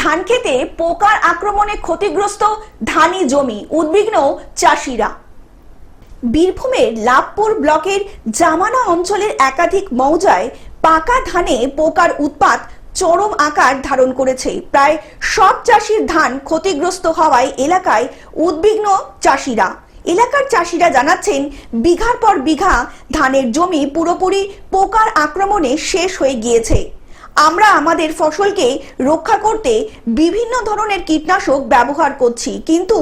ধান খেতে পোকার আক্রমণে ক্ষতিগ্রস্ত ধানি জমি, উদ্বিগ্ন চাষিরা। বীরভূমের লাভপুর ব্লকের জামানা অঞ্চলের একাধিক মৌজায় পাকা ধানে পোকার উৎপাত চরম আকার ধারণ করেছে। প্রায় সব চাষির ধান ক্ষতিগ্রস্ত হওয়ায় এলাকায় উদ্বিগ্ন চাষিরা। এলাকার চাষিরা জানাচ্ছেন, বিঘার পর বিঘা ধানের জমি পুরোপুরি পোকার আক্রমণে শেষ হয়ে গিয়েছে। আমরা আমাদের ফসলকে রক্ষা করতে বিভিন্ন ধরনের কীটনাশক ব্যবহার করছি, কিন্তু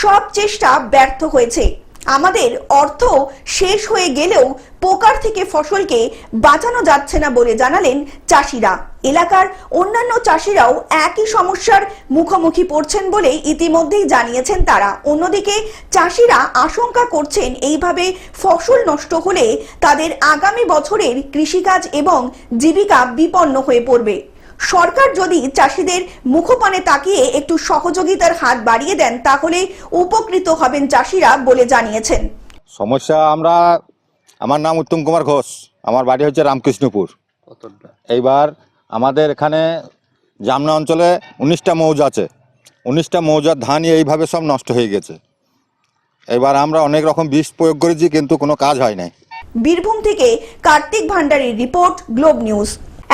সব চেষ্টা ব্যর্থ হয়েছে। আমাদের অর্থ শেষ হয়ে গেলেও পোকার থেকে ফসলকে বাঁচানো যাচ্ছে না বলে জানালেন চাষিরা। এলাকার অন্যান্য চাষিরাও একই সমস্যার মুখোমুখি পড়ছেন বলে ইতিমধ্যেই জানিয়েছেন তারা। অন্যদিকে চাষিরা আশঙ্কা করছেন এইভাবে ফসল নষ্ট হলে তাদের আগামী বছরের কৃষিকাজ এবং জীবিকা বিপন্ন হয়ে পড়বে। সরকার যদি চাষিদের মুখপানে তাকিয়ে একটু সহযোগিতার হাত বাড়িয়ে দেন তাহলে উপকৃত হবেন চাষিরা বলে জানিয়েছেন। সমস্যা আমরা আমার নাম উত্তম কুমার ঘোষ আমার বাড়ি হচ্ছে রামকৃষ্ণপুর। এইবার আমাদের এখানে জামনা অঞ্চলে উনিশটা মৌজা আছে। উনিশটা মৌজার ধানই এইভাবে সব নষ্ট হয়ে গেছে। এবার আমরা অনেক রকম বিষ প্রয়োগ করেছি কিন্তু কোনো কাজ হয় নাই। বীরভূম থেকে কার্তিক ভান্ডারীর রিপোর্ট গ্লোব নিউজ।